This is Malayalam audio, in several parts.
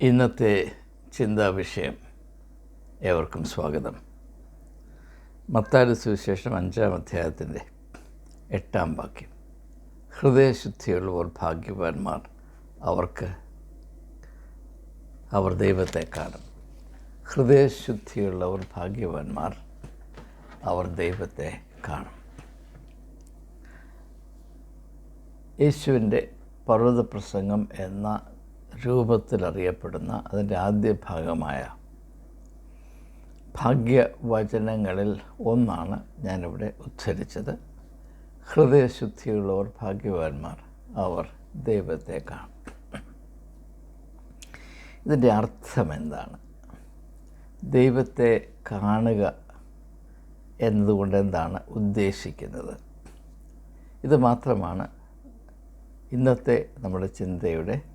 ഇന്നത്തെ ചിന്താ വിഷയം ഏവർക്കും സ്വാഗതം. മത്താടി സുവിശേഷം അഞ്ചാം അധ്യായത്തിന്റെ എട്ടാം വാക്യം. ഹൃദയശുദ്ധിയുള്ളവർ ഭാഗ്യവാന്മാർ അവർക്ക് അവർ ദൈവത്തെ കാണും. ഹൃദയശുദ്ധിയുള്ളവർ ഭാഗ്യവാന്മാർ അവർ ദൈവത്തെ കാണും. യേശുവിന്റെ പർവത പ്രസംഗം എന്ന രൂപത്തിൽ അറിയപ്പെടുന്ന അതിന്റെ ആദ്യ ഭാഗമായ ഭാഗ്യവചനങ്ങളിൽ ഒന്നാണ് ഞാനിവിടെ ഉദ്ധരിച്ചത്. ഹൃദയശുദ്ധിയുള്ളവർ ഭാഗ്യവാന്മാർ അവർ ദൈവത്തെ കാണും. ഇതിന്റെ അർത്ഥം എന്താണ്? ദൈവത്തെ കാണുക എന്നതുകൊണ്ട് എന്താണ് ഉദ്ദേശിക്കുന്നത്? ഇത് മാത്രമാണ് ഇന്നത്തെ നമ്മുടെ ചിന്തയുടെ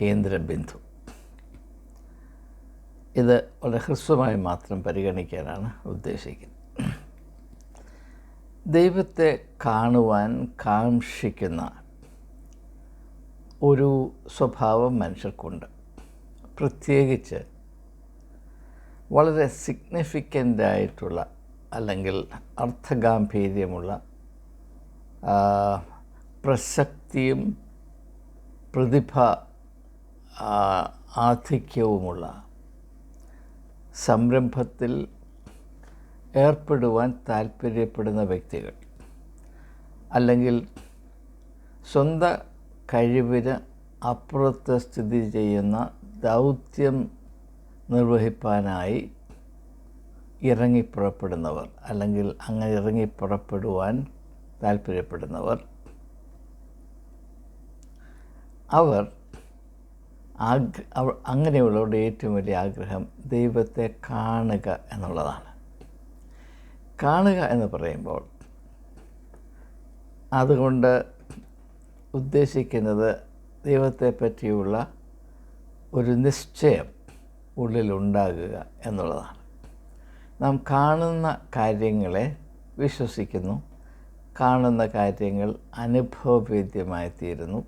കേന്ദ്രബിന്ദു. ഇത് വളരെ ഹ്രസ്വമായി മാത്രം പരിഗണിക്കാനാണ് ഉദ്ദേശിക്കുന്നത്. ദൈവത്തെ കാണുവാൻ കാക്ഷിക്കുന്ന ഒരു സ്വഭാവം മനുഷ്യർക്കുണ്ട്. പ്രത്യേകിച്ച് വളരെ സിഗ്നിഫിക്കന്റ് ആയിട്ടുള്ള അല്ലെങ്കിൽ അർത്ഥഗാംഭീര്യമുള്ള പ്രസക്തിയും പ്രതിഭ ആധിക്യവുമുള്ള സംരംഭത്തിൽ ഏർപ്പെടുവാൻ താല്പര്യപ്പെടുന്ന വ്യക്തികൾ അല്ലെങ്കിൽ സ്വന്ത കഴിവിന് അപ്പുറത്ത് സ്ഥിതി ചെയ്യുന്ന ദൗത്യം നിർവഹിപ്പാനായി ഇറങ്ങിപ്പുറപ്പെടുന്നവർ അല്ലെങ്കിൽ അങ്ങനെ ഇറങ്ങിപ്പുറപ്പെടുവാൻ താല്പര്യപ്പെടുന്നവർ അവർ ആഗ്ര അങ്ങനെയുള്ളവരുടെ ഏറ്റവും വലിയ ആഗ്രഹം ദൈവത്തെ കാണുക എന്നുള്ളതാണ്. കാണുക എന്ന് പറയുമ്പോൾ അതുകൊണ്ട് ഉദ്ദേശിക്കുന്നത് ദൈവത്തെ പറ്റിയുള്ള ഒരു നിശ്ചയം ഉള്ളിലുണ്ടാകുക എന്നുള്ളതാണ്. നാം കാണുന്ന കാര്യങ്ങളെ വിശ്വസിക്കുന്നു. കാണുന്ന കാര്യങ്ങൾ അനുഭവവേദ്യമായി തീരുന്നു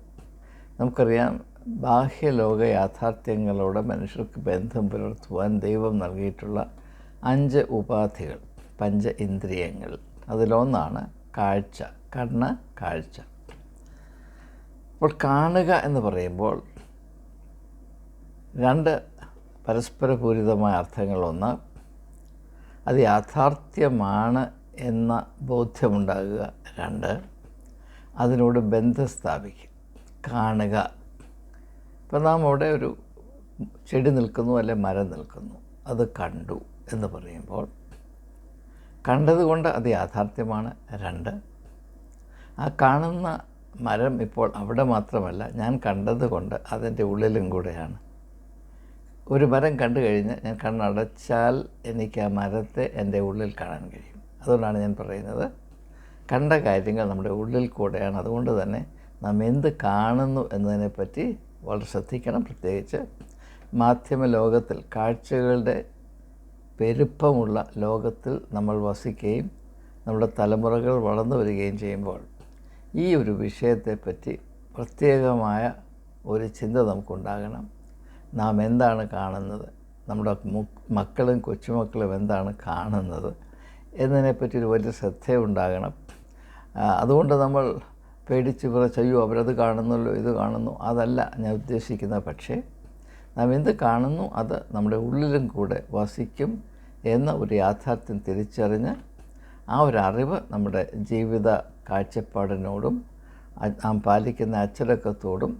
നമുക്കറിയാം ബാഹ്യലോക യാഥാർത്ഥ്യങ്ങളോട് മനുഷ്യർക്ക് ബന്ധം പുലർത്തുവാൻ ദൈവം നൽകിയിട്ടുള്ള അഞ്ച് ഉപാധികൾ പഞ്ച ഇന്ദ്രിയങ്ങൾ. അതിലൊന്നാണ് കാഴ്ച കണ്ണ് കാഴ്ച. അപ്പോൾ കാണുക എന്ന് പറയുമ്പോൾ രണ്ട് പരസ്പരപൂരിതമായ അർത്ഥങ്ങളൊന്ന് അത് യാഥാർത്ഥ്യമാണ് എന്ന ബോധ്യമുണ്ടാകുക. രണ്ട് അതിനോട് ബന്ധം സ്ഥാപിക്കുക. കാണുക ഇപ്പം നാം അവിടെ ഒരു ചെടി നിൽക്കുന്നു അല്ലെ മരം നിൽക്കുന്നു. അത് കണ്ടു എന്ന് പറയുമ്പോൾ കണ്ടതുകൊണ്ട് അത് യാഥാർത്ഥ്യമാണ് രണ്ട്. ആ കാണുന്ന മരം ഇപ്പോൾ അവിടെ മാത്രമല്ല ഞാൻ കണ്ടതുകൊണ്ട് അതിന്റെ ഉള്ളിലും കൂടെയാണ്. ഒരു മരം കണ്ടു കഴിഞ്ഞ് ഞാൻ കണ്ണടച്ചാൽ എനിക്ക് ആ മരത്തെ എന്റെ ഉള്ളിൽ കാണാൻ കഴിയും. അതുകൊണ്ടാണ് ഞാൻ പറയുന്നത് കണ്ട കാര്യങ്ങൾ നമ്മുടെ ഉള്ളിൽ കൂടെയാണ്. അതുകൊണ്ട് തന്നെ നാം എന്ത് കാണുന്നു എന്നതിനെപ്പറ്റി വളരെ ശ്രദ്ധിക്കണം. പ്രത്യേകിച്ച് മാധ്യമ ലോകത്തിൽ കാഴ്ചകളുടെ പെരുപ്പമുള്ള ലോകത്തിൽ നമ്മൾ വസിക്കുകയും നമ്മുടെ തലമുറകൾ വളർന്നു വരികയും ചെയ്യുമ്പോൾ ഈ ഒരു വിഷയത്തെപ്പറ്റി പ്രത്യേകമായ ഒരു ചിന്ത നമുക്കുണ്ടാകണം. നാം എന്താണ് കാണുന്നത്? നമ്മുടെ മക്കളും കൊച്ചുമക്കളും എന്താണ് കാണുന്നത്? എന്നതിനെപ്പറ്റി ഒരു വലിയ ശ്രദ്ധയുണ്ടാകണം. അതുകൊണ്ട് നമ്മൾ പേടിച്ച് കുറച്ച് അയ്യോ അവരത് കാണുന്നല്ലോ ഇത് കാണുന്നു. അതല്ല ഞാൻ ഉദ്ദേശിക്കുന്നത്. പക്ഷേ നാം എന്ത് കാണുന്നു അത് നമ്മുടെ ഉള്ളിലും കൂടെ വസിക്കും എന്ന ഒരു യാഥാർത്ഥ്യം തിരിച്ചറിഞ്ഞ് ആ ഒരു അറിവ് നമ്മുടെ ജീവിത കാഴ്ചപ്പാടിനോടും നാം പാലിക്കുന്ന അച്ചടക്കത്തോടും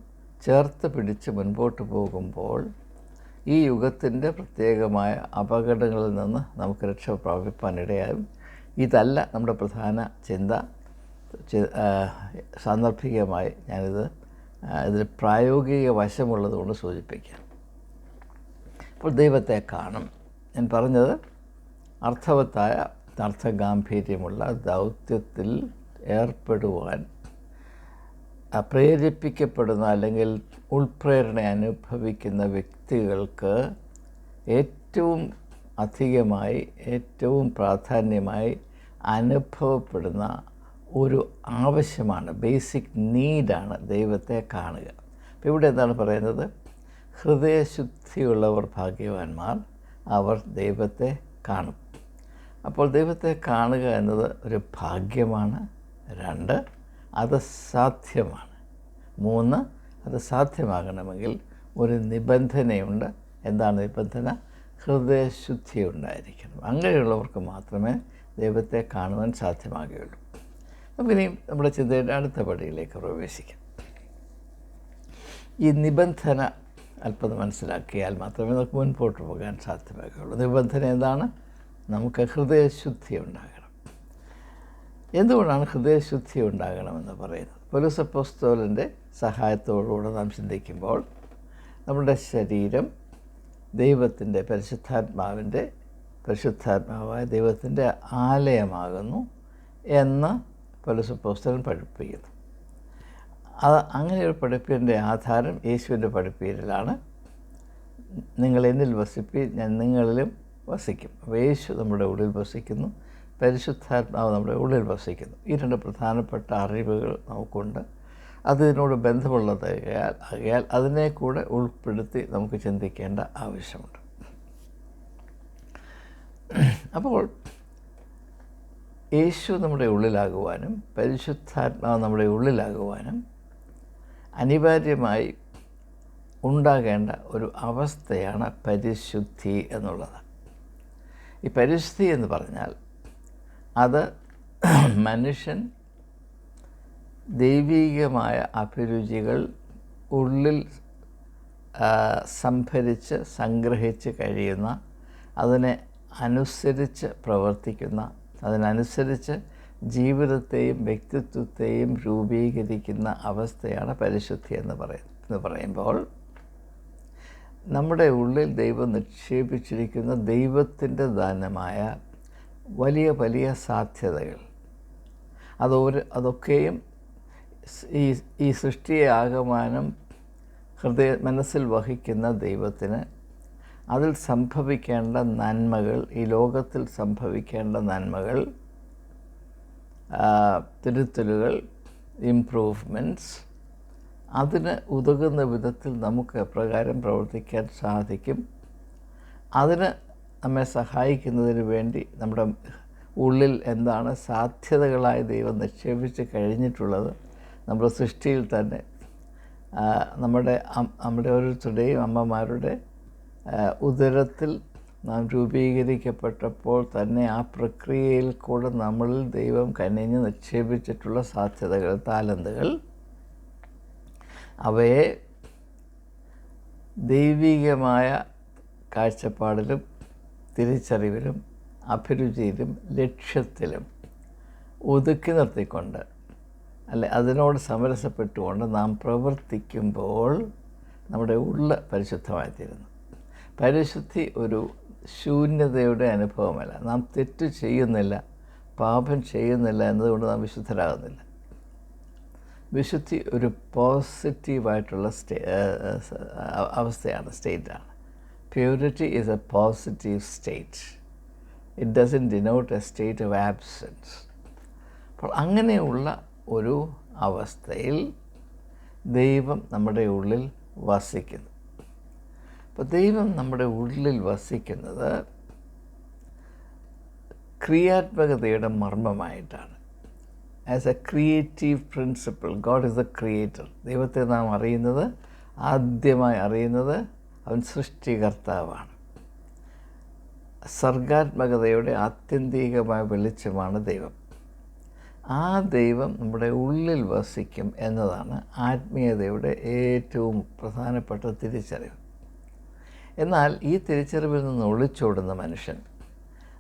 ചേർത്ത് പിടിച്ച് മുൻപോട്ട് പോകുമ്പോൾ ഈ യുഗത്തിന്റെ പ്രത്യേകമായ അപകടങ്ങളിൽ നിന്ന് നമുക്ക് രക്ഷ പ്രാപിപ്പാനിടയാകും ഇതല്ല നമ്മുടെ പ്രധാന ചിന്ത. സാന്ദർഭികമായി ഞാനിത് ഇതിൽ പ്രായോഗിക വശമുള്ളതുകൊണ്ട് സൂചിപ്പിക്കാം. അപ്പോൾ ദൈവത്തെ കാണും. ഞാൻ പറഞ്ഞത് അർത്ഥവത്തായ അർത്ഥഗാംഭീര്യമുള്ള ദൗത്യത്തിൽ ഏർപ്പെടുവാൻ പ്രേരിപ്പിക്കപ്പെടുന്ന അല്ലെങ്കിൽ ഉൾപ്രേരണ അനുഭവിക്കുന്ന വ്യക്തികൾക്ക് ഏറ്റവും അധികമായി ഏറ്റവും പ്രാധാന്യമായി അനുഭവപ്പെടുന്ന ഒരു ആവശ്യമാണ് ബേസിക് നീഡാണ് ദൈവത്തെ കാണുക. അപ്പോൾ ഇവിടെ എന്താണ് പറയുന്നത്? ഹൃദയശുദ്ധിയുള്ളവർ ഭാഗ്യവാന്മാർ അവർ ദൈവത്തെ കാണും. അപ്പോൾ ദൈവത്തെ കാണുക എന്നത് ഒരു ഭാഗ്യമാണ് രണ്ട് അത് സാധ്യമാണ്. മൂന്ന് അത് സാധ്യമാകണമെങ്കിൽ ഒരു നിബന്ധനയുണ്ട്. എന്താണ് നിബന്ധന? ഹൃദയശുദ്ധി ഉണ്ടായിരിക്കണം അങ്ങനെയുള്ളവർക്ക് മാത്രമേ ദൈവത്തെ കാണുവാൻ സാധ്യമാകുകയുള്ളൂ. നമുക്കിനി നമ്മുടെ ചിന്തയുടെ അടുത്ത പടിയിലേക്ക് പ്രവേശിക്കാം. ഈ നിബന്ധന അല്പം മനസ്സിലാക്കിയാൽ മാത്രമേ നമുക്ക് മുൻപോട്ട് പോകാൻ സാധ്യമാക്കുകയുള്ളൂ നിബന്ധന എന്താണ്? നമുക്ക് ഹൃദയശുദ്ധി ഉണ്ടാകണം. എന്തുകൊണ്ടാണ് ഹൃദയശുദ്ധി ഉണ്ടാകണമെന്ന് പറയുന്നത്? പൊലുസപ്പോസ്തോലിന്റെ സഹായത്തോടുകൂടെ നാം ചിന്തിക്കുമ്പോൾ നമ്മുടെ ശരീരം ദൈവത്തിന്റെ പരിശുദ്ധാത്മാവിന്റെ പരിശുദ്ധാത്മാവായ ദൈവത്തിന്റെ ആലയമാകുന്നു എന്ന് പൊലുസപ്പോസ്തലൻ പഠിപ്പിക്കുന്നു. അത് അങ്ങനെ ഒരു പഠിപ്പിന്റെ ആധാരം യേശുവിന്റെ പഠിപ്പീരിലാണ്. നിങ്ങൾ എന്നിൽ വസിപ്പി ഞാൻ നിങ്ങളിലും വസിക്കും. അപ്പോൾ യേശു നമ്മുടെ ഉള്ളിൽ വസിക്കുന്നു. പരിശുദ്ധാത്മാവ് നമ്മുടെ ഉള്ളിൽ വസിക്കുന്നു. ഈ രണ്ട് പ്രധാനപ്പെട്ട അറിവുകൾ നമുക്കുണ്ട്. അതിനോട് ബന്ധമുള്ളതായാൽ ആകയാൽ അതിനെ കൂടെ ഉൾപ്പെടുത്തി നമുക്ക് ചിന്തിക്കേണ്ട ആവശ്യമുണ്ട്. അപ്പോൾ യേശു നമ്മുടെ ഉള്ളിലാകുവാനും പരിശുദ്ധാത്മാവ് നമ്മുടെ ഉള്ളിലാകുവാനും അനിവാര്യമായി ഉണ്ടാകേണ്ട ഒരു അവസ്ഥയാണ് പരിശുദ്ധി എന്നുള്ളത്. ഈ പരിശുദ്ധി എന്ന് പറഞ്ഞാൽ അത് മനുഷ്യൻ ദൈവീകമായ അഭിരുചികൾ ഉള്ളിൽ സംഭരിച്ച് സംഗ്രഹിച്ച് കഴിയുന്ന അതിനെ അനുസരിച്ച് പ്രവർത്തിക്കുന്ന അതിനനുസരിച്ച് ജീവിതത്തെയും വ്യക്തിത്വത്തെയും രൂപീകരിക്കുന്ന അവസ്ഥയാണ് പരിശുദ്ധി എന്ന് പറയുന്നത് എന്ന് പറയുമ്പോൾ നമ്മുടെ ഉള്ളിൽ ദൈവം നിക്ഷേപിച്ചിരിക്കുന്ന ദൈവത്തിന്റെ ദാനമായ വലിയ വലിയ സാധ്യതകൾ. അതൊരു അതൊക്കെയും ഈ ഈ സൃഷ്ടിയെ ആകമാനം ഹൃദയ മനസ്സിൽ വഹിക്കുന്ന ദൈവത്തിന് അതിൽ സംഭവിക്കേണ്ട നന്മകൾ ഈ ലോകത്തിൽ സംഭവിക്കേണ്ട നന്മകൾ തിരുത്തലുകൾ ഇംപ്രൂവ്മെന്റ്സ് അതിന് ഉതകുന്ന വിധത്തിൽ നമുക്ക് എപ്രകാരം പ്രവർത്തിക്കാൻ സാധിക്കും. അതിന് നമ്മെ സഹായിക്കുന്നതിന് വേണ്ടി നമ്മുടെ ഉള്ളിൽ എന്താണ് സാധ്യതകളായി ദൈവം നിക്ഷേപിച്ച് കഴിഞ്ഞിട്ടുള്ളത് നമ്മുടെ സൃഷ്ടിയിൽ തന്നെ നമ്മുടെ നമ്മുടെ ഓരോരുത്തരുടെയും അമ്മമാരുടെ ഉദരത്തിൽ നാം രൂപീകരിക്കപ്പെട്ടപ്പോൾ തന്നെ ആ പ്രക്രിയയിൽ കൂടെ നമ്മളിൽ ദൈവം കനിഞ്ഞ് നിക്ഷേപിച്ചിട്ടുള്ള സാധ്യതകൾ താലന്തുകൾ അവയെ ദൈവികമായ കാഴ്ചപ്പാടിലും തിരിച്ചറിവിലും അഭിരുചിയിലും ലക്ഷ്യത്തിലും ഒതുക്കി നിർത്തിക്കൊണ്ട് അല്ലെ അതിനോട് സമരസപ്പെട്ടുകൊണ്ട് നാം പ്രവർത്തിക്കുമ്പോൾ നമ്മുടെ ഉള്ള പരിശുദ്ധമായിത്തീരുന്നു. പരിശുദ്ധി ഒരു ശൂന്യതയുടെ അനുഭവമല്ല. നാം തെറ്റ് ചെയ്യുന്നില്ല പാപം ചെയ്യുന്നില്ല എന്നതുകൊണ്ട് നാം വിശുദ്ധരാകുന്നില്ല. വിശുദ്ധി ഒരു പോസിറ്റീവായിട്ടുള്ള സ്റ്റേ അവസ്ഥയാണ് സ്റ്റേറ്റാണ്. Purity is a positive state. It doesn't denote a state of absence അപ്പോൾ അങ്ങനെയുള്ള ഒരു അവസ്ഥയിൽ ദൈവം നമ്മുടെ ഉള്ളിൽ വസിക്കുന്നു. അപ്പോൾ ദൈവം നമ്മുടെ ഉള്ളിൽ വസിക്കുന്നത് ക്രിയാത്മകതയുടെ മർമ്മമായിട്ടാണ്. As a creative principle God is a creator ദൈവത്തെ നാം അറിയുന്നത് ആദ്യമായി അറിയുന്നത് അവൻ സൃഷ്ടികർത്താവാണ്. സർഗാത്മകതയുടെ ആത്യന്തികമായ വെളിച്ചമാണ് ദൈവം. ആ ദൈവം നമ്മുടെ ഉള്ളിൽ വസിക്കും എന്നതാണ് ആത്മീയതയുടെ ഏറ്റവും പ്രധാനപ്പെട്ട തിരിച്ചറിവ്. എന്നാൽ ഈ തിരിച്ചറിവിൽ നിന്ന് ഒളിച്ചോടുന്ന മനുഷ്യൻ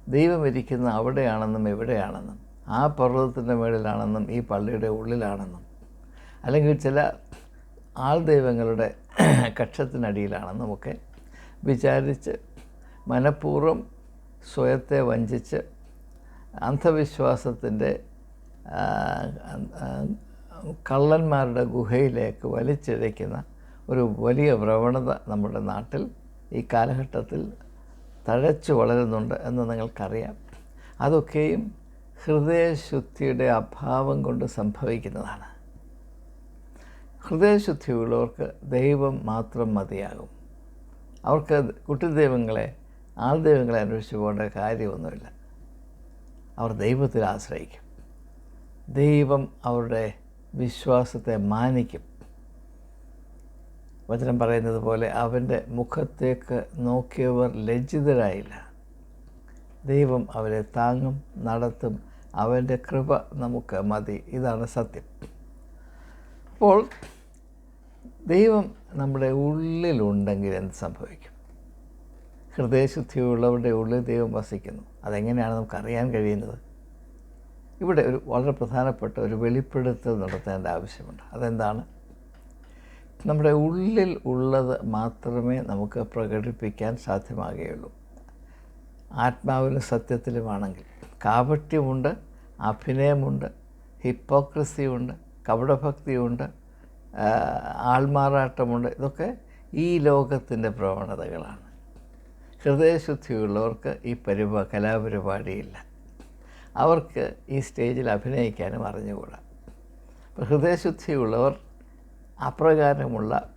ദൈവം ഇരിക്കുന്ന അവിടെയാണെന്നും എവിടെയാണെന്നും ആ പർവതത്തിന്റെ മേളിലാണെന്നും ഈ പള്ളിയുടെ ഉള്ളിലാണെന്നും അല്ലെങ്കിൽ ചില ആൾ ദൈവങ്ങളുടെ കക്ഷത്തിനടിയിലാണെന്നും ഒക്കെ വിചാരിച്ച് മനഃപൂർവം സ്വയത്തെ വഞ്ചിച്ച് അന്ധവിശ്വാസത്തിന്റെ കള്ളന്മാരുടെ ഗുഹയിലേക്ക് വലിച്ചിഴയ്ക്കുന്ന ഒരു വലിയ പ്രവണത നമ്മുടെ നാട്ടിൽ ഈ കാലഘട്ടത്തിൽ തഴച്ചു വളരുന്നുണ്ട് എന്ന് നിങ്ങൾക്കറിയാം. അതൊക്കെയും ഹൃദയശുദ്ധിയുടെ അഭാവം കൊണ്ട് സംഭവിക്കുന്നതാണ്. ഹൃദയശുദ്ധിയുള്ളവർക്ക് ദൈവം മാത്രം മതിയാകും. അവർക്ക് കുട്ടിദൈവങ്ങളെ ആൾദൈവങ്ങളെ ആൾ ദൈവങ്ങളെ അന്വേഷിച്ച് പോകേണ്ട കാര്യമൊന്നുമില്ല. അവർ ദൈവത്തിൽ ആശ്രയിക്കും. ദൈവം അവരുടെ വിശ്വാസത്തെ മാനിക്കും. വചനം പറയുന്നത് പോലെ അവന്റെ മുഖത്തേക്ക് നോക്കിയവർ ലജ്ജിതരായില്ല. ദൈവം അവരെ താങ്ങും നടത്തും. അവന്റെ കൃപ നമുക്ക് മതി. ഇതാണ് സത്യം. അപ്പോൾ ദൈവം നമ്മുടെ ഉള്ളിലുണ്ടെങ്കിൽ എന്ത് സംഭവിക്കും? ഹൃദയശുദ്ധിയുള്ളവരുടെ ഉള്ളിൽ ദൈവം വസിക്കുന്നു. അതെങ്ങനെയാണ് നമുക്കറിയാൻ കഴിയുന്നത്? ഇവിടെ ഒരു വളരെ പ്രധാനപ്പെട്ട ഒരു വെളിപ്പെടുത്തൽ നടത്തേണ്ട ആവശ്യമുണ്ട്. അതെന്താണ്? നമ്മുടെ ഉള്ളിൽ ഉള്ളത് മാത്രമേ നമുക്ക് പ്രകടിപ്പിക്കാൻ സാധ്യമാകുകയുള്ളൂ. ആത്മാവിലും സത്യത്തിലുമാണെങ്കിൽ കാപട്യമുണ്ട് അഭിനയമുണ്ട് ഹിപ്പോക്രസിയുണ്ട് കപടഭക്തിയുണ്ട് ആൾമാറാട്ടമുണ്ട്. ഇതൊക്കെ ഈ ലോകത്തിന്റെ പ്രവണതകളാണ്. ഹൃദയശുദ്ധിയുള്ളവർക്ക് ഈ പരിപാ കലാപരിപാടിയില്ല. അവർക്ക് ഈ സ്റ്റേജിൽ അഭിനയിക്കാനും അറിഞ്ഞുകൂടാ. അപ്പോൾ ഹൃദയശുദ്ധിയുള്ളവർ അപ്രകാരമുള്ള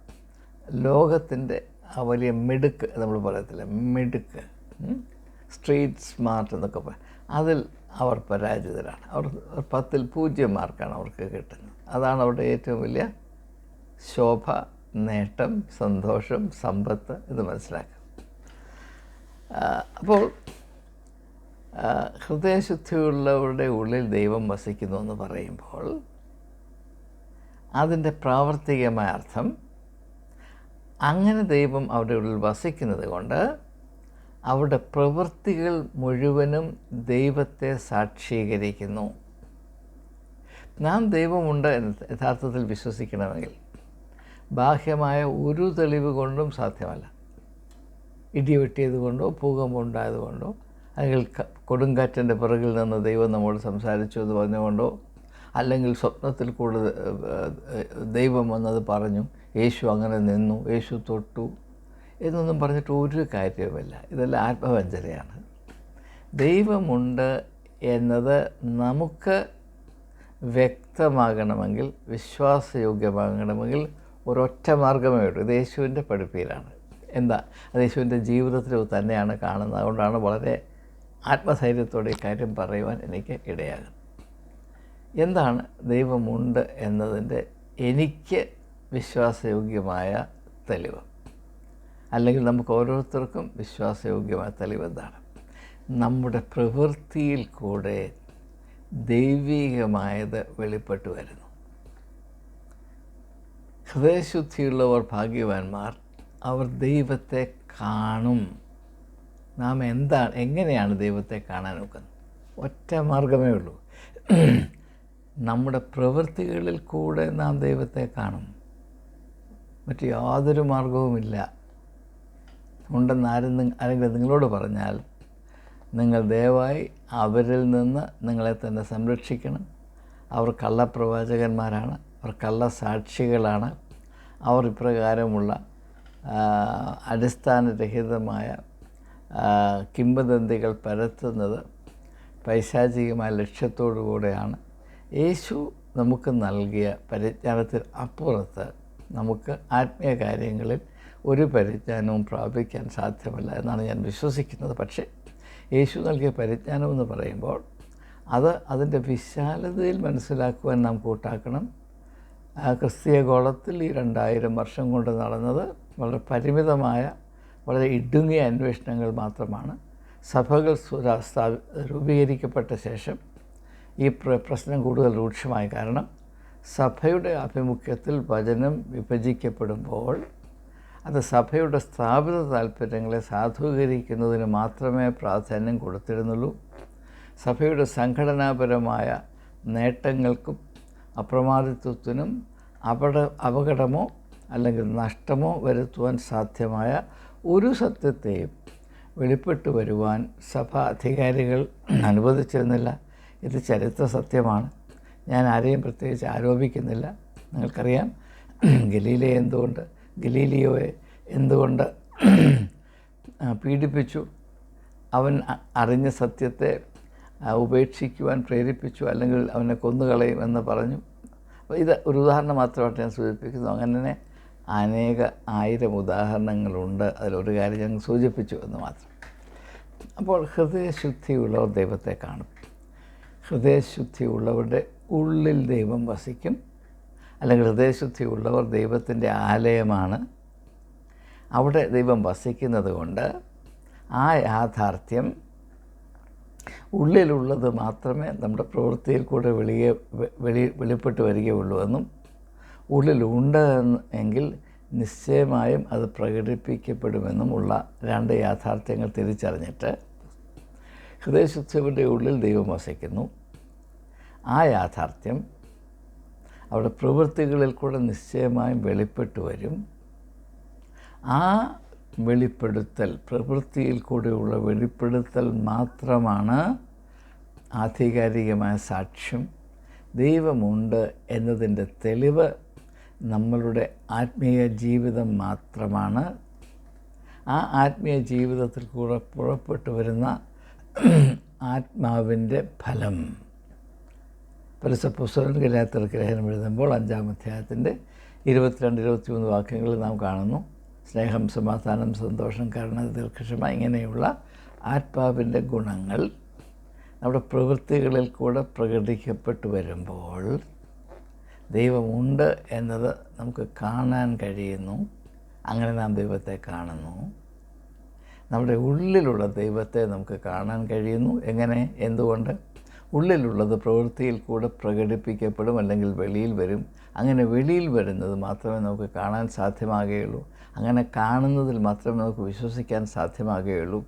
ലോകത്തിന്റെ ആ വലിയ മിടുക്ക് നമ്മൾ പറയത്തില്ല മിടുക്ക് സ്ട്രീറ്റ് സ്മാർട്ട് എന്നൊക്കെ പറയും അതിൽ അവർ പരാജിതരാണ്. അവർ പത്തിൽ പൂജ്യം മാർക്കാണ് അവർക്ക് കിട്ടുന്നത്. അതാണ് അവരുടെ ഏറ്റവും വലിയ ശോഭ നേട്ടം സന്തോഷം സമ്പത്ത് ഇത് മനസ്സിലാക്കുക. അപ്പോൾ ഹൃദയശുദ്ധിയുള്ളവരുടെ ഉള്ളിൽ ദൈവം വസിക്കുന്നു എന്ന് പറയുമ്പോൾ അതിന്റെ പ്രാവർത്തികമായ അർത്ഥം അങ്ങനെ ദൈവം അവരുടെ ഉള്ളിൽ വസിക്കുന്നത് കൊണ്ട് അവരുടെ പ്രവൃത്തികൾ മുഴുവനും ദൈവത്തെ സാക്ഷീകരിക്കുന്നു. നാം ദൈവമുണ്ട് എന്ന് യഥാർത്ഥത്തിൽ വിശ്വസിക്കണമെങ്കിൽ ബാഹ്യമായ ഒരു തെളിവ് കൊണ്ടും സാധ്യമല്ല. ഇടിവെട്ടിയത് കൊണ്ടോ ഭൂകമ്പം ഉണ്ടായതുകൊണ്ടോ അല്ലെങ്കിൽ കൊടുങ്കാറ്റിന്റെ പിറകിൽ നിന്ന് ദൈവം നമ്മോട് സംസാരിച്ചു എന്ന് പറഞ്ഞുകൊണ്ടോ അല്ലെങ്കിൽ സ്വപ്നത്തിൽ കൂടുതൽ ദൈവം വന്നത് പറഞ്ഞു യേശു അങ്ങനെ നിന്നു യേശു തൊട്ടു എന്നൊന്നും പറഞ്ഞിട്ട് ഒരു കാര്യവുമില്ല. ഇതെല്ലാം ആത്മവഞ്ചനയാണ്. ദൈവമുണ്ട് എന്നത് നമുക്ക് വ്യക്തമാകണമെങ്കിൽ വിശ്വാസയോഗ്യമാകണമെങ്കിൽ ഒരൊറ്റ മാർഗമേ ഉള്ളൂ. ഇത് യേശുവിന്റെ പഠിപ്പിലാണ്. എന്താ? അത് യേശുവിന്റെ ജീവിതത്തിൽ തന്നെയാണ് കാണുന്നത്. അതുകൊണ്ടാണ് വളരെ ആത്മധൈര്യത്തോടെ ഈ കാര്യം പറയുവാൻ എനിക്ക് ഇടയാകുന്നത്. എന്താണ് ദൈവമുണ്ട് എന്നതിന്റെ എനിക്ക് വിശ്വാസയോഗ്യമായ തെളിവ്? അല്ലെങ്കിൽ നമുക്ക് ഓരോരുത്തർക്കും വിശ്വാസയോഗ്യമായ തെളിവ് എന്താണ്? നമ്മുടെ പ്രവൃത്തിയിൽ കൂടെ ദൈവികമായത് വെളിപ്പെട്ടു വരുന്നു. ഹൃദയശുദ്ധിയുള്ളവർ ഭാഗ്യവാന്മാർ അവർ ദൈവത്തെ കാണും. നാം എന്താണ് എങ്ങനെയാണ് ദൈവത്തെ കാണാൻ നോക്കുന്നത്? ഒറ്റ മാർഗമേ ഉള്ളൂ. നമ്മുടെ പ്രവൃത്തികളിൽ കൂടെ നാം ദൈവത്തെ കാണും. മറ്റ് യാതൊരു മാർഗവുമില്ല. ഉണ്ടെന്ന് ആരും നിങ്ങളോട് പറഞ്ഞാൽ നിങ്ങൾ ദയവായി അവരിൽ നിന്ന് നിങ്ങളെ തന്നെ സംരക്ഷിക്കണം. അവർ കള്ളപ്രവാചകന്മാരാണ്. അവർ കള്ളസാക്ഷികളാണ്. അവർ ഇപ്രകാരമുള്ള അടിസ്ഥാനരഹിതമായ കിംവദന്തികൾ പരത്തുന്നത് പൈശാചികമായ ലക്ഷ്യത്തോടു കൂടെയാണ് യേശു നമുക്ക് നൽകിയ പരിജ്ഞാനത്തിന് അപ്പുറത്ത് നമുക്ക് ആത്മീയ കാര്യങ്ങളിൽ ഒരു പരിജ്ഞാനവും പ്രാപിക്കാൻ സാധ്യമല്ല എന്നാണ് ഞാൻ വിശ്വസിക്കുന്നത്. പക്ഷേ യേശു നൽകിയ പരിജ്ഞാനം എന്ന് പറയുമ്പോൾ അത് അതിന്റെ വിശാലതയിൽ മനസ്സിലാക്കുവാൻ നാം കൂട്ടാക്കണം. ക്രിസ്തീയ ഗോളത്തിൽ ഈ രണ്ടായിരം വർഷം കൊണ്ട് നടന്നത് വളരെ പരിമിതമായ വളരെ ഇടുങ്ങിയ അന്വേഷണങ്ങൾ മാത്രമാണ്. സഭകൾ രൂപീകരിക്കപ്പെട്ട ശേഷം ഈ പ്രശ്നം കൂടുതൽ രൂക്ഷമായി കാരണം സഭയുടെ ആഭിമുഖ്യത്തിൽ വചനം വിഭജിക്കപ്പെടുമ്പോൾ അത് സഭയുടെ സ്ഥാപിത താല്പര്യങ്ങളെ സാധൂകരിക്കുന്നതിന് മാത്രമേ പ്രാധാന്യം കൊടുത്തിരുന്നുള്ളൂ. സഭയുടെ സംഘടനാപരമായ നേട്ടങ്ങൾക്കും അപ്രമാദിത്വത്തിനും അപട അപകടമോ അല്ലെങ്കിൽ നഷ്ടമോ വരുത്തുവാൻ സാധ്യമായ ഒരു സത്യത്തെയും വെളിപ്പെട്ടു വരുവാൻ സഭ അധികാരികൾ അനുവദിച്ചിരുന്നില്ല. ഇത് ചരിത്ര സത്യമാണ്. ഞാൻ ആരെയും പ്രത്യേകിച്ച് ആരോപിക്കുന്നില്ല. നിങ്ങൾക്കറിയാം ഗലീലെ എന്തുകൊണ്ട് ഗലീലിയോയെ എന്തുകൊണ്ട് പീഡിപ്പിച്ചു. അവൻ അറിഞ്ഞ സത്യത്തെ ഉപേക്ഷിക്കുവാൻ പ്രേരിപ്പിച്ചു അല്ലെങ്കിൽ അവനെ കൊന്നുകളയും എന്ന് പറഞ്ഞു. അപ്പോൾ ഇത് ഒരു ഉദാഹരണം മാത്രമായിട്ട് ഞാൻ സൂചിപ്പിക്കുന്നു. അങ്ങനെ അനേക ആയിരം ഉദാഹരണങ്ങളുണ്ട്. അതിലൊരു കാര്യം ഞങ്ങൾ സൂചിപ്പിച്ചു എന്ന് മാത്രം. അപ്പോൾ ഹൃദയശുദ്ധിയുള്ളവർ ദൈവത്തെ കാണും. ഹൃദയശുദ്ധിയുള്ളവരുടെ ഉള്ളിൽ ദൈവം വസിക്കും. അല്ലെങ്കിൽ ഹൃദയശുദ്ധി ഉള്ളവർ ദൈവത്തിന്റെ ആലയമാണ്. അവിടെ ദൈവം വസിക്കുന്നത് കൊണ്ട് ആ യാഥാർത്ഥ്യം ഉള്ളിലുള്ളത് മാത്രമേ നമ്മുടെ പ്രവൃത്തിയിൽ കൂടെ വെളിയെ വെളി വെളിപ്പെട്ട് വരികയുള്ളൂ എന്നും ഉള്ളിലുണ്ട് എങ്കിൽ നിശ്ചയമായും അത് പ്രകടിപ്പിക്കപ്പെടുമെന്നും ഉള്ള രണ്ട് യാഥാർത്ഥ്യങ്ങൾ തിരിച്ചറിഞ്ഞിട്ട് ഹൃദയശുദ്ധിയുടെ ഉള്ളിൽ ദൈവം വസിക്കുന്നു. ആ യാഥാർത്ഥ്യം അവിടെ പ്രവൃത്തികളിൽ കൂടെ നിശ്ചയമായും വെളിപ്പെട്ടു വരും. ആ വെളിപ്പെടുത്തൽ പ്രവൃത്തിയിൽ കൂടെയുള്ള വെളിപ്പെടുത്തൽ മാത്രമാണ് ആധികാരികമായ സാക്ഷ്യം. ദൈവമുണ്ട് എന്നതിന്റെ തെളിവ് നമ്മളുടെ ആത്മീയ ജീവിതം മാത്രമാണ്. ആ ആത്മീയ ജീവിതത്തിൽ കൂടെ പുറപ്പെട്ടു വരുന്ന ആത്മാവിന്റെ ഫലം. പരിസപുസ്തകം ഗലാത്തർക്ക് ലേഖനം എഴുതുമ്പോൾ അഞ്ചാം അധ്യായത്തിന്റെ ഇരുപത്തിരണ്ട് ഇരുപത്തിമൂന്ന് വാക്യങ്ങളിൽ നാം കാണുന്നു. സ്നേഹം സമാധാനം സന്തോഷം കരുണ ദീർഘക്ഷമ ഇങ്ങനെയുള്ള ആത്മാവിന്റെ ഗുണങ്ങൾ നമ്മുടെ പ്രവൃത്തികളിൽ കൂടെ പ്രകടിക്കപ്പെട്ടു വരുമ്പോൾ ദൈവമുണ്ട് എന്നത് നമുക്ക് കാണാൻ കഴിയുന്നു. അങ്ങനെ നാം ദൈവത്തെ കാണുന്നു. നമ്മുടെ ഉള്ളിലുള്ള ദൈവത്തെ നമുക്ക് കാണാൻ കഴിയുന്നു. എങ്ങനെ? എന്തുകൊണ്ട്? ഉള്ളിലുള്ളത് പ്രവൃത്തിയിൽ കൂടെ പ്രകടിപ്പിക്കപ്പെടും അല്ലെങ്കിൽ വെളിയിൽ വരും. അങ്ങനെ വെളിയിൽ വരുന്നത് മാത്രമേ നമുക്ക് കാണാൻ സാധ്യമാകുകയുള്ളൂ. അങ്ങനെ കാണുന്നതിൽ മാത്രമേ നമുക്ക് വിശ്വസിക്കാൻ സാധ്യമാകുകയുള്ളൂ.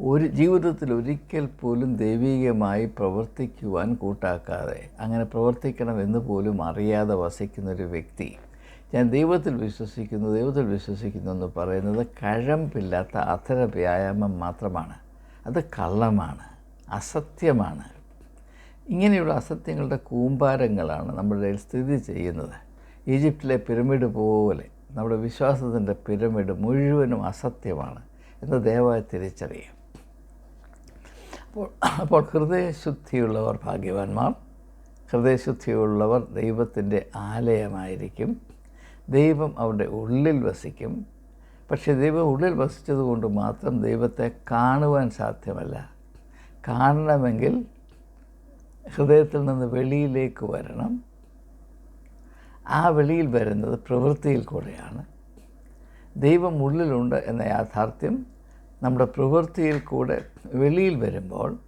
ഒരു ജീവിതത്തിൽ ഒരിക്കൽ പോലും ദൈവികമായി പ്രവർത്തിക്കുവാൻ കൂട്ടാക്കാതെ അങ്ങനെ പ്രവർത്തിക്കണം എന്ന് പോലും അറിയാതെ വസിക്കുന്നൊരു വ്യക്തി. ഞാൻ ദൈവത്തിൽ വിശ്വസിക്കുന്നു ദൈവത്തിൽ വിശ്വസിക്കുന്നു എന്ന് പറയുന്നത് കഴമ്പില്ലാത്ത അത്തര വ്യായാമം മാത്രമാണ്. അത് കള്ളമാണ് അസത്യമാണ്. ഇങ്ങനെയുള്ള അസത്യങ്ങളുടെ കൂമ്പാരങ്ങളാണ് നമ്മുടെ ഇടയിൽ സ്ഥിതി ചെയ്യുന്നത്. ഈജിപ്തിലെ പിരമിഡ് പോലെ നമ്മുടെ വിശ്വാസത്തിന്റെ പിരമിഡ് മുഴുവനും അസത്യമാണ് എന്ന് ദയവായി തിരിച്ചറിയാം. അപ്പോൾ അപ്പോൾ ഹൃദയശുദ്ധിയുള്ളവർ ഭാഗ്യവാന്മാർ ഹൃദയശുദ്ധിയുള്ളവർ ദൈവത്തിന്റെ ആലയമായിരിക്കും. ദൈവം അവരുടെ ഉള്ളിൽ വസിക്കും. പക്ഷേ ദൈവം ഉള്ളിൽ വസിച്ചതുകൊണ്ട് മാത്രം ദൈവത്തെ കാണുവാൻ സാധ്യമല്ല. കാണണമെങ്കിൽ ഹൃദയത്തിൽ നിന്ന് വെളിയിലേക്ക് വരണം. ആ വെളിയിൽ വരുന്നത് പ്രവൃത്തിയിൽ കൂടെയാണ്. ദൈവം ഉള്ളിലുണ്ട് എന്ന യാഥാർത്ഥ്യം നമ്മുടെ പ്രവൃത്തിയിൽ കൂടെ വെളിയിൽ വരുമ്പോൾ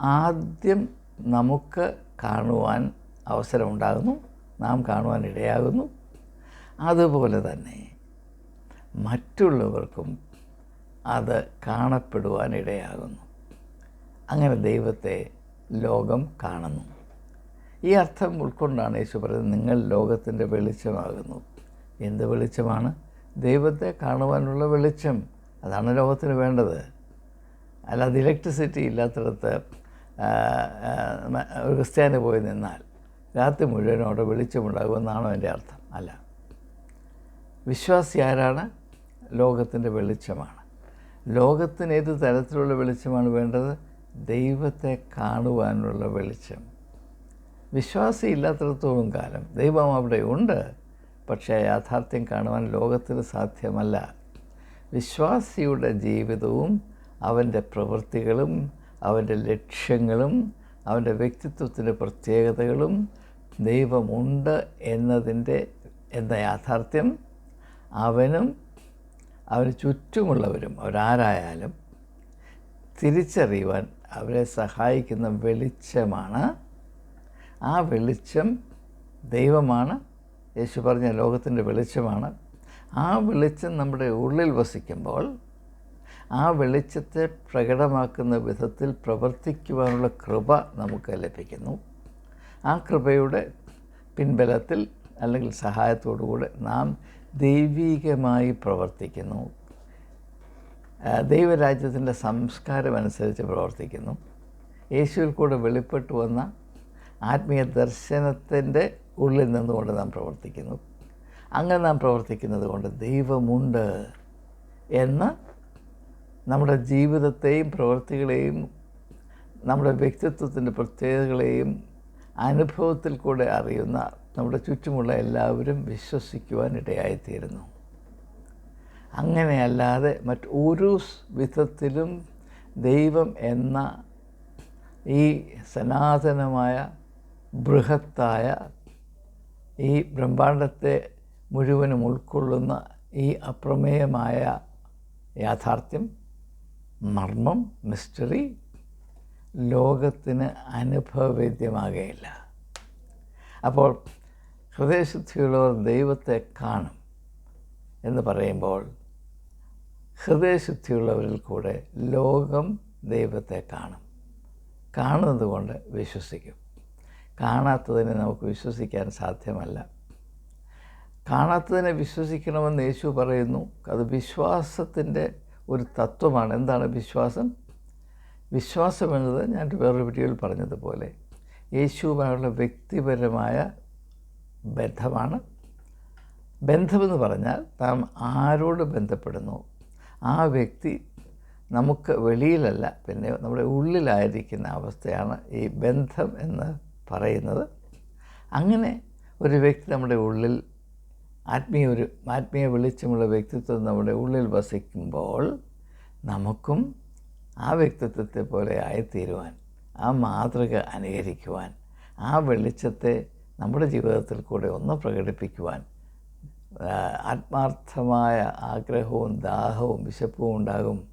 ആദ്യം നമുക്ക് കാണുവാൻ അവസരമുണ്ടാകുന്നു. നാം കാണുവാൻ ഇടയാകുന്നു. അതുപോലെ തന്നെ മറ്റുള്ളവർക്കും അത് കാണപ്പെടുവാൻ ഇടയാകുന്നു. അങ്ങനെ ദൈവത്തെ ലോകം കാണുന്നു. ഈ അർത്ഥം ഉൾക്കൊണ്ടാണ് യേശു പറയുന്നത് നിങ്ങൾ ലോകത്തിന്റെ വെളിച്ചമാകുന്നു. എന്ത് വെളിച്ചമാണ്? ദൈവത്തെ കാണുവാനുള്ള വെളിച്ചം. അതാണ് ലോകത്തിന് വേണ്ടത്. അല്ലാതെ ഇലക്ട്രിസിറ്റി ഇല്ലാത്തിടത്ത് ഒരു ക്രിസ്ത്യാനി പോയി നിന്നാൽ രാത്രി മുഴുവനും അവിടെ വെളിച്ചമുണ്ടാകുമെന്നാണോ എന്റെ അർത്ഥം? അല്ല. വിശ്വാസി ആരാണ്? ലോകത്തിന്റെ വെളിച്ചമാണ്. ലോകത്തിന് ഏത് തരത്തിലുള്ള വെളിച്ചമാണ് വേണ്ടത്? ദൈവത്തെ കാണുവാനുള്ള വെളിച്ചം. വിശ്വാസി ഇല്ലാത്തിടത്തോളം കാലം ദൈവം അവിടെ ഉണ്ട് പക്ഷേ യാഥാർത്ഥ്യം കാണുവാൻ ലോകത്തിൽ സാധ്യമല്ല. വിശ്വാസിയുടെ ജീവിതവും അവന്റെ പ്രവൃത്തികളും അവന്റെ ലക്ഷ്യങ്ങളും അവന്റെ വ്യക്തിത്വത്തിന്റെ പ്രത്യേകതകളും ദൈവമുണ്ട് എന്നതിന്റെ എന്ന യാഥാർത്ഥ്യം അവനും അവന് ചുറ്റുമുള്ളവരും അവരാരായാലും തിരിച്ചറിയുവാൻ അവരെ സഹായിക്കുന്ന വെളിച്ചമാണ്. ആ വെളിച്ചം ദൈവമാണ്. യേശു പറഞ്ഞ ലോകത്തിന്റെ വെളിച്ചമാണ്. ആ വെളിച്ചം നമ്മുടെ ഉള്ളിൽ വസിക്കുമ്പോൾ ആ വെളിച്ചത്തെ പ്രകടമാക്കുന്ന വിധത്തിൽ പ്രവർത്തിക്കുവാനുള്ള കൃപ നമുക്ക് ലഭിക്കുന്നു. ആ കൃപയുടെ പിൻബലത്തിൽ അല്ലെങ്കിൽ സഹായത്തോടുകൂടെ നാം ദൈവീകമായി പ്രവർത്തിക്കുന്നു. ദൈവരാജ്യത്തിന്റെ സംസ്കാരം അനുസരിച്ച് പ്രവർത്തിക്കുന്നു. യേശുവിൽ കൂടെ വെളിപ്പെട്ടു വന്ന ആത്മീയ ദർശനത്തിന്റെ ഉള്ളിൽ നിന്നുകൊണ്ട് നാം പ്രവർത്തിക്കുന്നു. അങ്ങനെ നാം പ്രവർത്തിക്കുന്നത് കൊണ്ട് ദൈവമുണ്ട് എന്ന് നമ്മുടെ ജീവിതത്തെയും പ്രവൃത്തികളെയും നമ്മുടെ വ്യക്തിത്വത്തിന്റെ പ്രത്യേകതകളെയും അനുഭവത്തിൽ കൂടെ അറിയുന്ന നമ്മുടെ ചുറ്റുമുള്ള എല്ലാവരും വിശ്വസിക്കുവാൻ ഇടയായിത്തീരുന്നു. അങ്ങനെയല്ലാതെ മറ്റൊരു വിധത്തിലും ദൈവം എന്ന ഈ സനാതനമായ ബൃഹത്തായ ഈ ബ്രഹ്മാണ്ടത്തെ മുഴുവനും ഉൾക്കൊള്ളുന്ന ഈ അപ്രമേയമായ യാഥാർത്ഥ്യം മർമ്മം മിസ്റ്ററി ലോകത്തിന് അനുഭവവേദ്യമാകുകയില്ല അപ്പോൾ ഹൃദയശുദ്ധിയുള്ളവർ ദൈവത്തെ കാണും എന്ന് പറയുമ്പോൾ ഹൃദയശുദ്ധിയുള്ളവരിൽ കൂടെ ലോകം ദൈവത്തെ കാണും. കാണുന്നത് കൊണ്ട് വിശ്വസിക്കും. കാണാത്തതിനെ നമുക്ക് വിശ്വസിക്കാൻ സാധ്യമല്ല. കാണാത്തതിനെ വിശ്വസിക്കണമെന്ന് യേശു പറയുന്നു. അത് വിശ്വാസത്തിന്റെ ഒരു തത്വമാണ്. എന്താണ് വിശ്വാസം? വിശ്വാസം എന്നത് ഞാൻ വേറൊരു വീഡിയോയിൽ പറഞ്ഞതുപോലെ യേശുവുമായുള്ള വ്യക്തിപരമായ ബന്ധമാണ്. ബന്ധമെന്ന് പറഞ്ഞാൽ താൻ ആരോട് ബന്ധപ്പെടുന്നു? ആ വ്യക്തി നമുക്ക് വെളിയിലല്ല പിന്നെ നമ്മുടെ ഉള്ളിലായിരിക്കുന്ന അവസ്ഥയാണ് ഈ ബന്ധം എന്ന് പറയുന്നത്. അങ്ങനെ ഒരു വ്യക്തി നമ്മുടെ ഉള്ളിൽ ആത്മീയ ഒരു ആത്മീയ വെളിച്ചമുള്ള വ്യക്തിത്വം നമ്മുടെ ഉള്ളിൽ വസിക്കുമ്പോൾ നമുക്കും ആ വ്യക്തിത്വത്തെ പോലെ ആയിത്തീരുവാൻ ആ മാതൃക അനുകരിക്കുവാൻ ആ വെളിച്ചത്തെ നമ്മുടെ ജീവിതത്തിൽ കൂടെ ഒന്ന് പ്രകടിപ്പിക്കുവാൻ ആത്മാർത്ഥമായ ആഗ്രഹവും ദാഹവും വിശപ്പും ഉണ്ടാകും.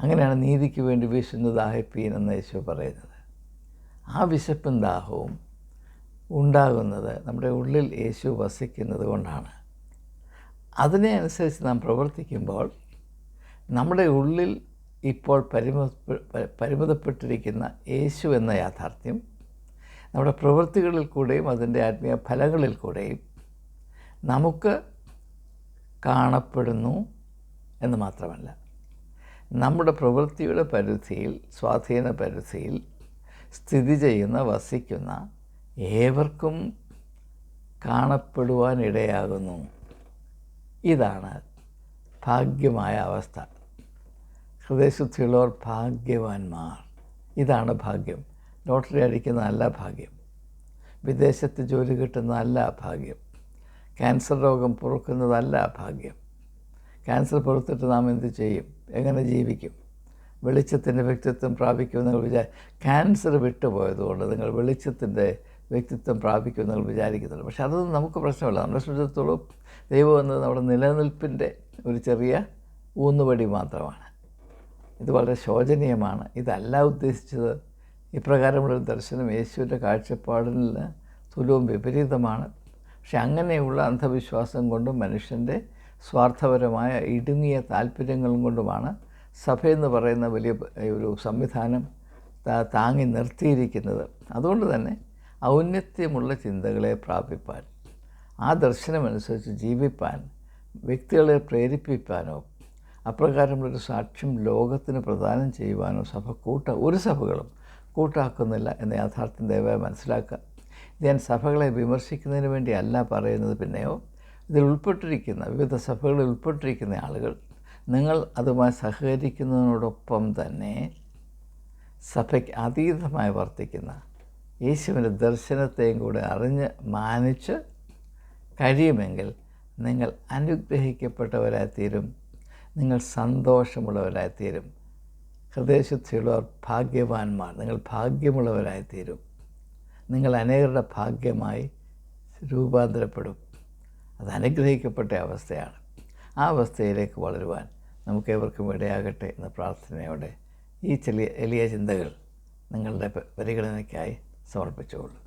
അങ്ങനെയാണ് നീതിക്ക് വേണ്ടി വിശുന്ന ദാഹിപ്പീൻ എന്ന് യേശു പറയുന്നത്. ആ വിശപ്പും ദാഹവും ഉണ്ടാകുന്നത് നമ്മുടെ ഉള്ളിൽ യേശു വസിക്കുന്നത് കൊണ്ടാണ്. അതിനെ അനുസരിച്ച് നാം പ്രവർത്തിക്കുമ്പോൾ നമ്മുടെ ഉള്ളിൽ ഇപ്പോൾ പരിമ പരിമിതപ്പെട്ടിരിക്കുന്ന യേശു എന്ന യാഥാർത്ഥ്യം നമ്മുടെ പ്രവൃത്തികളിൽ കൂടെയും അതിന്റെ ആത്മീയ ഫലങ്ങളിൽ കൂടെയും നമുക്ക് കാണപ്പെടുന്നു എന്ന് മാത്രമല്ല. നമ്മുടെ പ്രവൃത്തിയുടെ പരിധിയിൽ സ്വാധീന പരിധിയിൽ സ്ഥിതി ചെയ്യുന്ന വസിക്കുന്ന ഏവർക്കും കാണപ്പെടുവാനിടയാകുന്നു ഇതാണ് ഭാഗ്യമായ അവസ്ഥ. ഹൃദയശുദ്ധിയുള്ളവർ ഭാഗ്യവാന്മാർ. ഇതാണ് ഭാഗ്യം. ലോട്ടറി അടിക്കുന്ന അല്ല ഭാഗ്യം. വിദേശത്ത് ജോലി കിട്ടുന്ന അല്ല ഭാഗ്യം. ക്യാൻസർ രോഗം പൊറുക്കുന്നതല്ല ഭാഗ്യം. ക്യാൻസർ പുറത്തിട്ട് നാം എന്ത് ചെയ്യും? എങ്ങനെ ജീവിക്കും? വെളിച്ചത്തിന്റെ വ്യക്തിത്വം പ്രാപിക്കുമെന്ന് നിങ്ങൾ വിചാ ക്യാൻസർ വിട്ടുപോയതുകൊണ്ട് നിങ്ങൾ വെളിച്ചത്തിന്റെ വ്യക്തിത്വം പ്രാപിക്കുമെന്ന് നിങ്ങൾ വിചാരിക്കുന്നുണ്ട്. പക്ഷേ അതൊന്നും നമുക്ക് പ്രശ്നമില്ല. നമ്മളെ സംബന്ധിച്ചിടത്തോളം ദൈവം എന്നത് നമ്മുടെ നിലനിൽപ്പിന്റെ ഒരു ചെറിയ ഊന്നുവടി മാത്രമാണ്. ഇത് വളരെ ശോചനീയമാണ്. ഇതല്ല ഉദ്ദേശിച്ചത്. ഇപ്രകാരമുള്ള ദർശനം യേശുവിന്റെ കാഴ്ചപ്പാടിന് തുലവും വിപരീതമാണ്. പക്ഷെ അങ്ങനെയുള്ള അന്ധവിശ്വാസം കൊണ്ടും മനുഷ്യന്റെ സ്വാർത്ഥപരമായ ഇടുങ്ങിയ താല്പര്യങ്ങളും കൊണ്ടുമാണ് സഭയെന്ന് പറയുന്ന വലിയ ഒരു സംവിധാനം താങ്ങി നിർത്തിയിരിക്കുന്നത്. അതുകൊണ്ട് തന്നെ ഔന്നത്യമുള്ള ചിന്തകളെ പ്രാപിപ്പാൻ ആ ദർശനമനുസരിച്ച് ജീവിപ്പാൻ വ്യക്തികളെ പ്രേരിപ്പിക്കാനോ അപ്രകാരമുള്ളൊരു സാക്ഷ്യം ലോകത്തിന് പ്രദാനം ചെയ്യുവാനോ സഭ കൂട്ട ഒരു സഭകളും കൂട്ടാക്കുന്നില്ല എന്ന യാഥാർത്ഥ്യം ദയവായി മനസ്സിലാക്കുക. ഞാൻ സഭകളെ വിമർശിക്കുന്നതിന് വേണ്ടി അല്ല പറയുന്നത് പിന്നെയോ? ഇതിൽ ഉൾപ്പെട്ടിരിക്കുന്ന വിവിധ സഭകളിൽ ഉൾപ്പെട്ടിരിക്കുന്ന ആളുകൾ നിങ്ങൾ അതുമായി സഹകരിക്കുന്നതിനോടൊപ്പം തന്നെ സഭയ്ക്ക് അതീതമായി വർത്തിക്കുന്ന യേശുവിന്റെ ദർശനത്തെയും കൂടെ അറിഞ്ഞ് മാനിച്ച് കഴിയുമെങ്കിൽ നിങ്ങൾ അനുഗ്രഹിക്കപ്പെട്ടവരായി തീരും നിങ്ങൾ സന്തോഷമുള്ളവരായി തീരും ഹൃദയശുദ്ധിയുള്ളവർ ഭാഗ്യവാന്മാർ. നിങ്ങൾ ഭാഗ്യമുള്ളവരായി തീരും നിങ്ങൾ അനേകരുടെ ഭാഗ്യമായി രൂപാന്തരപ്പെടും. അത് അനുഗ്രഹിക്കപ്പെട്ട അവസ്ഥയാണ്. ആ അവസ്ഥയിലേക്ക് വളരുവാൻ നമുക്കേവർക്കും ഇടയാകട്ടെ എന്ന പ്രാർത്ഥനയോടെ ഈ ചെറിയ എളിയ ചിന്തകൾ നിങ്ങളുടെ പരിഗണനയ്ക്കായി സമർപ്പിച്ചുകൊള്ളു